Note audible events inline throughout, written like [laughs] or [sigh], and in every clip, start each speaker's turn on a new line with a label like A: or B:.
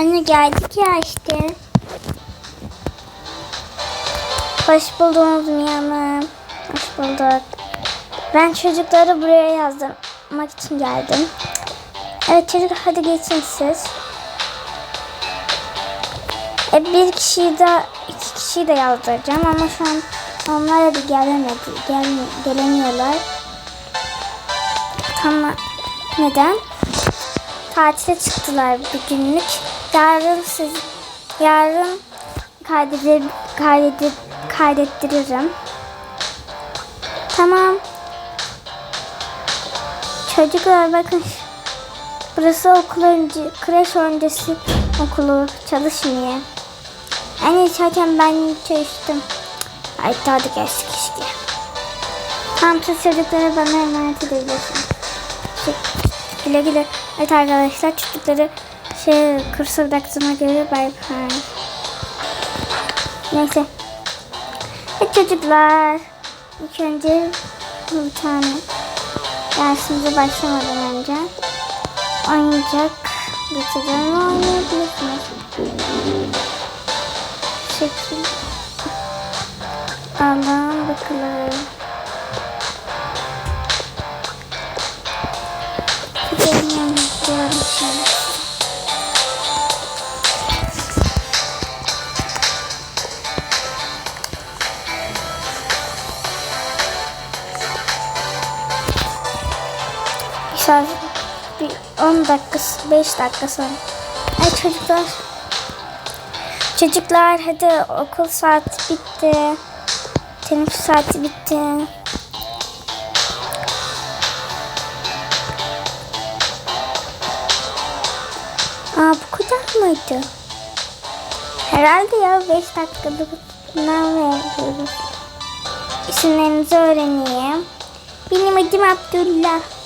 A: Anne geldik ya işte. Hoş buldunuz Mia Hanım. Hoş bulduk. Ben çocukları buraya yazdırmak için geldim. Evet çocuk hadi geçin siz. E, bir kişiyi de iki kişiyi de yazdıracağım ama şu an onlar da gelemedi. Gel, gelemiyorlar. Tamam. Neden? Tatile çıktılar bir günlük. Yarın siz yarın kaydedir, kaydedir, kaydettiririm. Tamam. Çocuklar bakın. Burası okul önce, kreş öncesi okulu çalışmıyor. En iyi çayken ben çalıştım. Ay tadı geçti keşke. Tam çocukları bana emanet edebilirsiniz. Şey, Güle güle. Evet arkadaşlar çocukları şey kursa bıraktığıma göre bay bay. Neyse. Evet çocuklar. İlk önce bir tane dersimize başlamadan önce oyuncak getireceğim ve oynayabilirsiniz. Şekil. Allah'ım bakalım. Gidelim diyorum Saat bir 10 dakikası 5 dakika sonra. Ay çocuklar. Çocuklar hadi okul saati bitti. Teneffüs saati bitti. Aa bu kadar mıydı? Herhalde ya 5 dakikada sınav veriyoruz. İsimlerinizi öğreneyim. Benim adım Abdullah.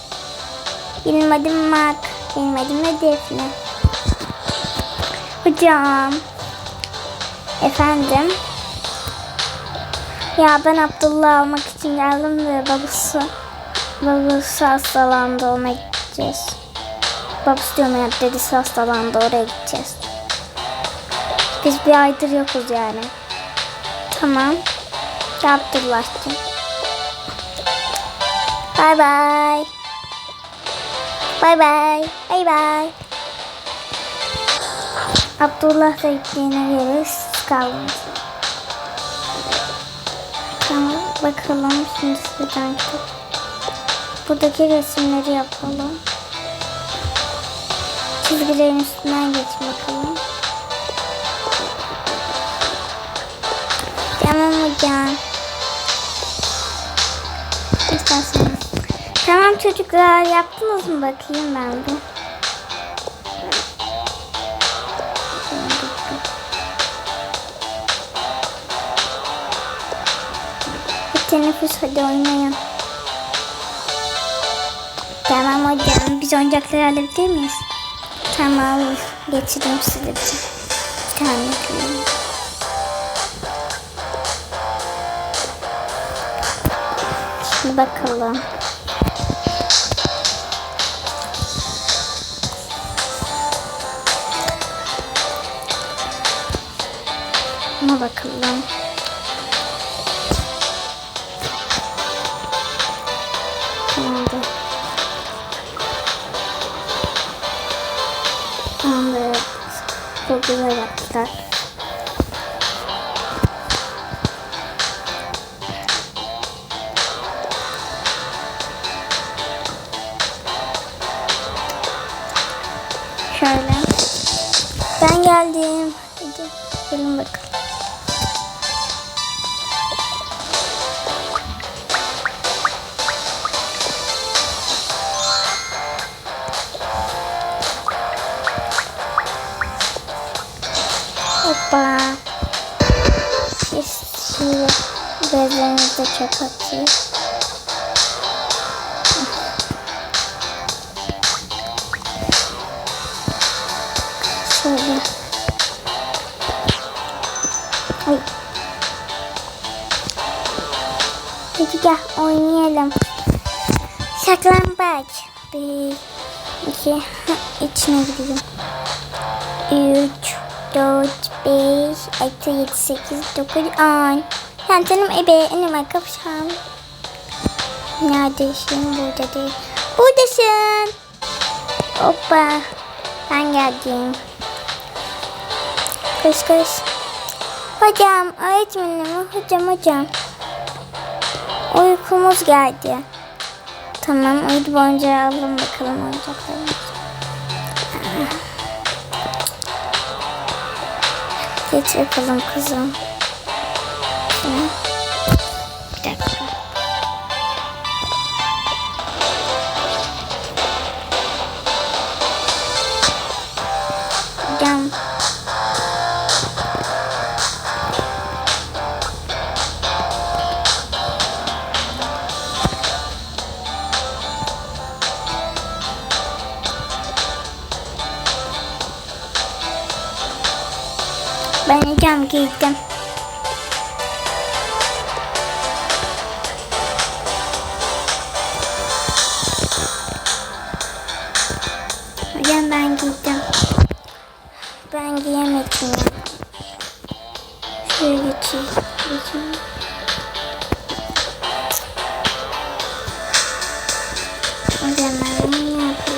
A: Benim adım Mak. Benim adım da Defne. Hocam. Efendim. Ya ben Abdullah almak için geldim de babası babası hastalandı ona gideceğiz. Babası diyorum ya dedesi hastalandı oraya gideceğiz. Biz bir aydır yokuz yani. Tamam. Ya Abdullah'cığım. Bye bye. Bye bye. Bye bye. Abdullah da gittiğine göre kaldınız. Tamam bakalım şimdi sizden kitap. Buradaki resimleri yapalım. Çizgilerin üstünden geç bakalım. Tamam hocam. İsterseniz. Tamam çocuklar yaptınız mı bakayım ben. Bir teneffüs hadi oynayın. Tamam hocam biz oyuncakları alabilir miyiz? Tamam getireyim size bir tane. koyayım. Bakalım. Buna bakalım. Şimdi. Tamamdır. Çok güzel yaptılar. Şöyle. Ben geldim. Hadi gelin bakalım. Bezlerimizi de çöp atayım. Şöyle. Ay. Hadi gel oynayalım. Saklambaç. Bir, iki, [laughs] içine gireyim. 3, 4, 5, 6, 7, 8, 9, 10. Sen canım ebe, önüme kapışan. Neredesin? Burada değil. Buradasın. Hoppa. Ben geldim. Kış kış. Hocam, öğretmenim, hocam, hocam. Uykumuz geldi. Tamam, uydu boyunca alalım bakalım oyuncaklarımızı. Geç bakalım kızım. Ben hocam giydim. Hocam ben giydim. Ben giyemedim. Şöyle geçeyim. geçeyim. Hocam ben ne yapayım?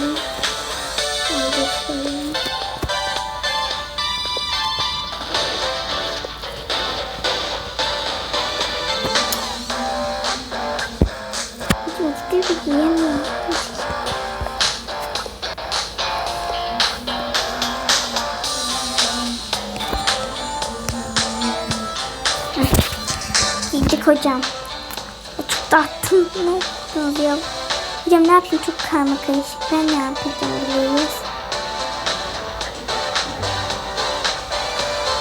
A: Hocam. Çok dağıttım. Ne yaptınız ya? Hocam ne yapayım çok karma karışık. Ben ne yapacağım biliyoruz.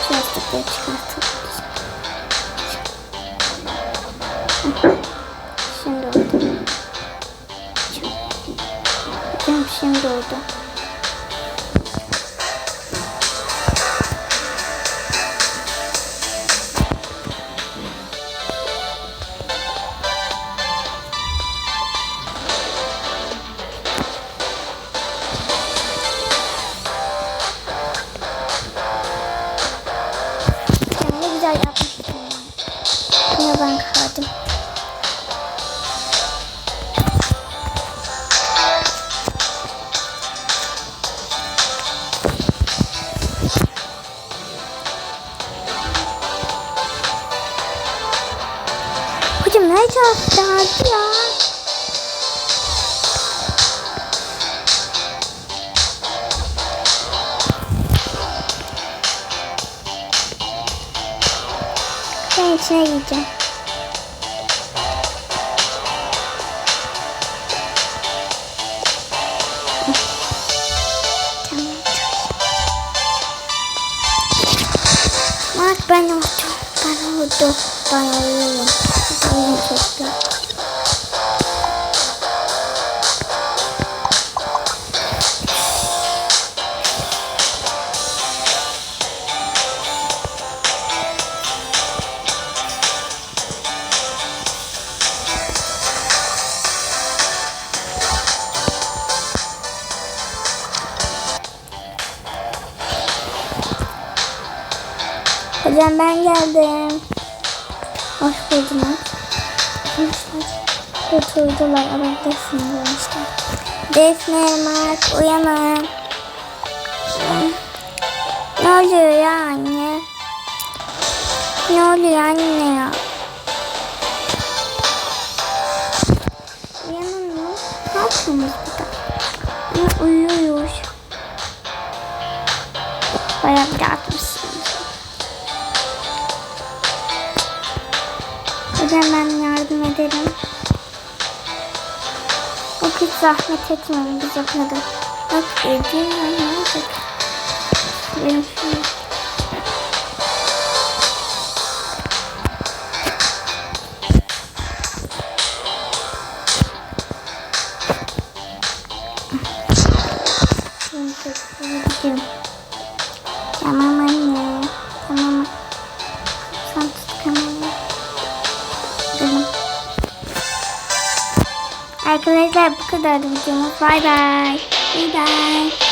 A: Şu yastıkları çıkartalım. Şimdi oldu. Hocam şimdi oldu. Ne tarafta hadi ya? Ben içine gireceğim. Tamam. Bak ben oldum. Ben oldum. Ben uyuyorum. Uyum çekti. Hocam ben geldim. Hoş buldunuz. Oturdular. Evet Defne demişler. Defne, Mark uyanın. Ne oluyor ya anne? Ne oluyor anne hiç zahmet etmeyin biz yaparız. Bak edeyim ben olacak? Benim çekeyim. Tamam anne. Tamam. Arkadaşlar bu kadar videomuz. Bay bay. Bay bay.